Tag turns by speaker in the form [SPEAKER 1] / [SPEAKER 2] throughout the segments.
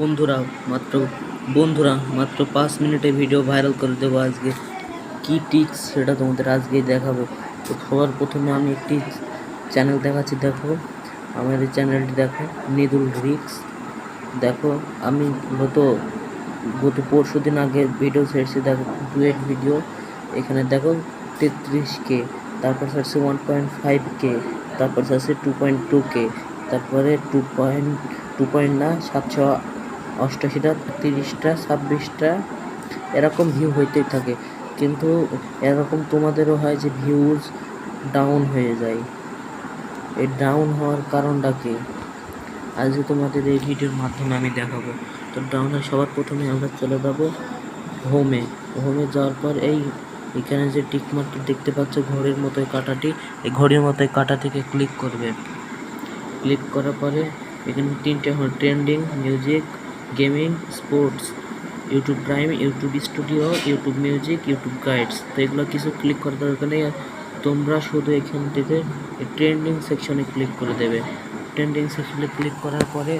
[SPEAKER 1] বন্ধুরা, মাত্র বন্ধুরা, মাত্র পাঁচ মিনিটে ভিডিও ভাইরাল করে দেবো আজকে। কি টিক্স সেটা তোমাদের আজকেই দেখাবো। তো সবার প্রথমে আমি একটি চ্যানেল দেখাচ্ছি, দেখো। আমার এই চ্যানেলটি দেখো নিদুল রিক্স দেখো, আমি গত গত পরশু দিন আগে ভিডিও ছেড়েছি, দেখো ডুয়েট ভিডিও এখানে দেখো, তেত্রিশ কে তারপর ছাড়ছে ওয়ান পয়েন্ট ফাইভ কে তারপর ছাড়ছে টু পয়েন্ট টু কে তারপরে টু পয়েন্ট টু পয়েন্ট না, সাতশো অষ্টাশিটা তিরিশটা, ছাব্বিশটা, এরকম ভিউ হইতেই থাকে। কিন্তু এরকম তোমাদেরও হয় যে ভিউজ ডাউন হয়ে যায়। এই ডাউন হওয়ার কারণটা কি? আজকে তোমাদের এই ভিডিওর মাধ্যমে আমি দেখাবো। তো ডাউনে সবার প্রথমে আমরা চলে যাব হোমে হোমে যাওয়ার পর এই এখানে যে টিক মার্কটি দেখতে পাচ্ছ, ঘড়ির মতো কাঁটাটি, এই ঘড়ির মতো কাঁটা থেকে ক্লিক করবে। ক্লিক করার পরে এখানে তিনটে trending music gaming, sports, YouTube prime, YouTube studio, YouTube music, YouTube guides. তো এগুলো কিছু ক্লিক করার দরকার নেই। তোমরা শুধু এখান থেকে ট্রেন্ডিং সেকশনে ক্লিক করে দেবে। ট্রেন্ডিং সেকশনে ক্লিক করার পরে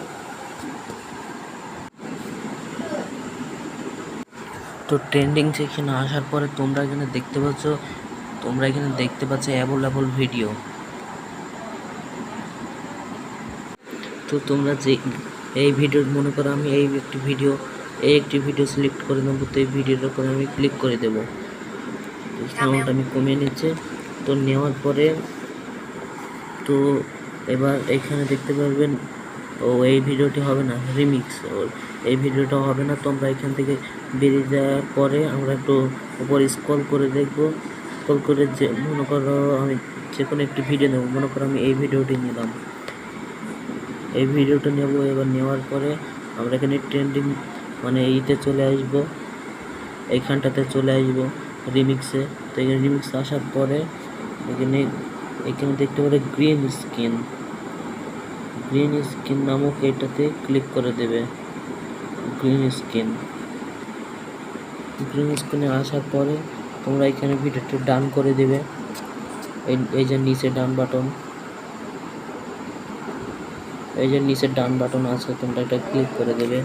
[SPEAKER 1] তো ট্রেন্ডিং সেকশনে আসার পরে তোমরা এখানে দেখতে পাচ্ছ, তোমরা এখানে দেখতে পাচ্ছ অ্যাভেলেবল ভিডিও তো তোমরা যে এই ভিডিও মনে করো আমি এই একটি ভিডিও এই একটি ভিডিও সিলেক্ট করে নেব, তো এই ভিডিওর উপরে আমি ক্লিক করে দেবো। সাউন্ড আমি কমিয়ে নিচ্ছে। তো নেওয়ার পরে তো এবার এখানে দেখতে পারবেন, ও এই ভিডিওটি হবে না রিমিক্স এই ভিডিওটা হবে না তোমরা এখান থেকে বেরিয়ে যাওয়ার পরে আমরা একটু উপর স্ক্রল করে দেখব। স্ক্রল করে যে মনে করো আমি যে কোনো একটি ভিডিও নেব, মনে করো আমি এই ভিডিওটি নিলাম। এই ভিডিওটা নেব। এবার নেওয়ার পরে আমরা এখানে ট্রেন্ডিং মানে এইতে চলে আসব। এইখানটাতে চলে আসব রিমিক্সে তো এখানে রিমিক্স আসার পরে এখানে এখানে দেখতে পারে গ্রিন স্কিন গ্রিন স্কিন নামক এটাতে ক্লিক করে দেবে। গ্রিন স্কিন গ্রিন স্ক্রিনে আসার পরে তোমরা এখানে ভিডিওটা ডান করে দেবে। এই এই যে নিচে ডান বাটন এই যে নিচে ডান বাটন আছে, তোমরা এটা ক্লিক করে দেবে।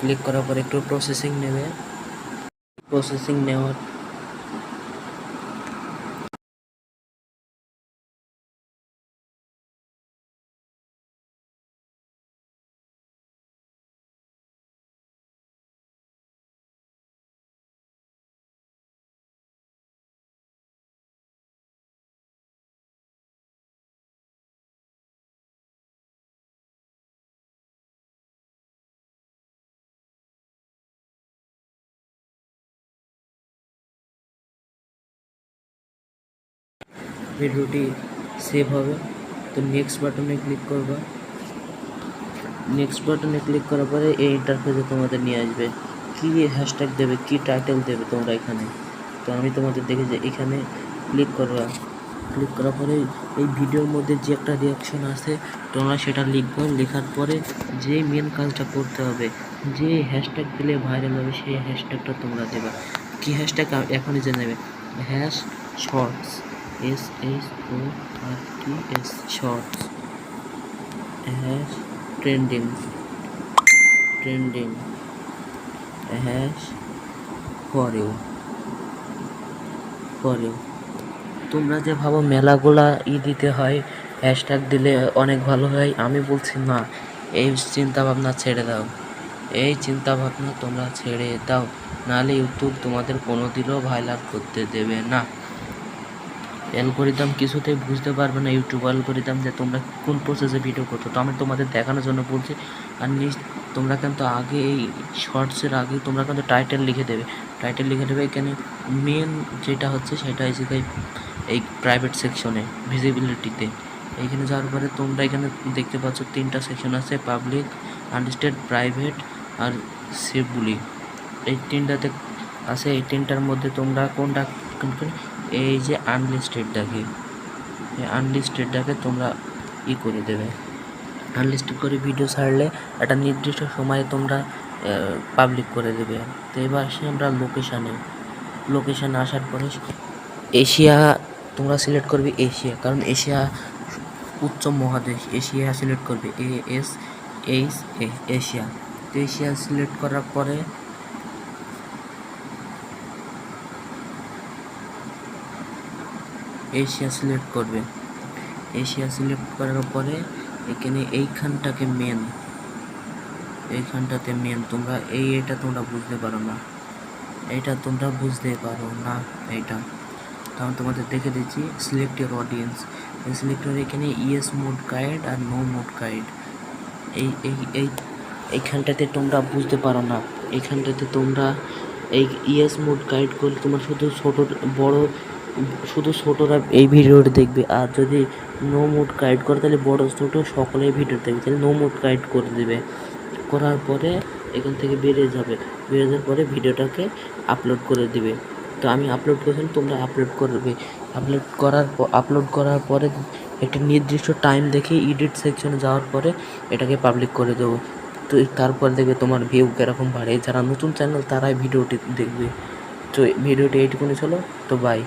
[SPEAKER 1] ক্লিক করার পর একটু প্রসেসিং নেবে। প্রসেসিং নেওয়ার ভিডিওটি সেভ হবে। তো নেক্সট বাটনে ক্লিক করবা। নেক্সট বাটনে ক্লিক করার পরে এই ইন্টারফেসে তোমাদের নিয়ে আসবে। কী হ্যাশট্যাগ দেবে, কী টাইটেল দেবে তোমরা এখানে? তো আমি তোমাদের দেখে যে এখানে ক্লিক করবা। ক্লিক করার পরে এই ভিডিওর মধ্যে যে একটা রিয়াকশন আছে তোমরা সেটা লিখবে। লেখার পরে যে মেন কাজটা করতে হবে, যে হ্যাশট্যাগ দিলে ভাইরাল হবে, সেই হ্যাশট্যাগটা তোমরা দেবা। কী হ্যাশট্যাগ এখনই জেনে নেবে? Hash shorts S S O R T S shorts hash trending trending hash for you for you তোমরা যে ভাবো মেলাগুলা ই দিতে হয় হ্যাশট্যাগ দিলে অনেক ভালো হয়, আমি বলছি না। এই চিন্তা ভাবনা ছেড়ে দাও। এই চিন্তা ভাবনা তোমরা ছেড়ে দাও। নাহলে ইউটিউব তোমাদের কোনো দিনও ভাইরাল করতে দেবে না। অ্যালগোরিদম কিছুতেই বুঝতে পারবে না ইউটিউব অ্যালগোরিদম, যে তোমরা কোন প্রসেসে ভিডিও করছ। তো আমি তোমাদের দেখানোর জন্য বলছি, আর নিজ তোমরা কিন্তু আগে এই শর্টসের আগে তোমরা কিন্তু টাইটেল লিখে দেবে। টাইটেল লিখে দেবে, এখানে মেন যেটা হচ্ছে সেটা হচ্ছে এই প্রাইভেট সেকশনে ভিজিবিলিটিতে এইখানে যাওয়ার পরে তোমরা এখানে দেখতে পাচ্ছ তিনটা সেকশন আছে পাবলিক আনলিস্টেড প্রাইভেট আর সেফগুলি এই তিনটাতে আছে, এই তিনটার মধ্যে তোমরা কোনটা এই যে আনলিস্টেডটাকে এই আনলিস্টেডটাকে তোমরা ই করে দেবে। আনলিস্টেড করে ভিডিও ছাড়লে একটা নির্দিষ্ট সময়ে তোমরা পাবলিক করে দেবে। তো এবার আসি আমরা লোকেশানে লোকেশানে আসার পরে এশিয়া, তোমরা সিলেক্ট করবে এশিয়া। কারণ এশিয়া উচ্চ মহাদেশ। এশিয়া সিলেক্ট করবে এ এস এইচ এশিয়া। তো এশিয়া সিলেক্ট করার পরে এশিয়া সিলেক্ট করবে। এশিয়া সিলেক্ট করার পরে এখানে এইখানটাকে মেন এইখানটাতে মেন তোমরা এই এটা তোমরা বুঝতে পারো না। এইটা তোমরা বুঝতে পারো না এইটা তখন তোমাদের দেখে দিচ্ছি সিলেক্ট অডিয়েন্স সিলেক্টর এখানে ইয়েস মোড গাইড আর নো মোড গাইড এই এই এই, এইখানটাতে তোমরা বুঝতে পারো না। এইখানটাতে তোমরা এই ইয়েস মোড গাইড করলে তোমার শুধু ছোট, বড় শুধু ছোটরা এই ভিডিওটা দেখবে, আর যদি নো মুড গাইড করে, তাহলে বড় ছোট সকলেই ভিডিও দেখবে। তাহলে নো মুড গাইড করে দেবে। করার পরে এখান থেকে বেরিয়ে যাবে। বেরিয়ে যাওয়ার পরে ভিডিওটাকে আপলোড করে দিবে। তো আমি আপলোড করেছিলাম, তোমরা আপলোড করবে। আপলোড করার আপলোড করার পরে একটা নির্দিষ্ট টাইম দেখে এডিট সেকশনে যাওয়ার পরে এটাকে পাবলিক করে দেবো। তো তারপর দেখবে তোমার ভিউ কীরকম বাড়ে। যারা নতুন চ্যানেল তারাই ভিডিওটি দেখবে। তো ভিডিওটি এইটুকুনি ছিল তো বাই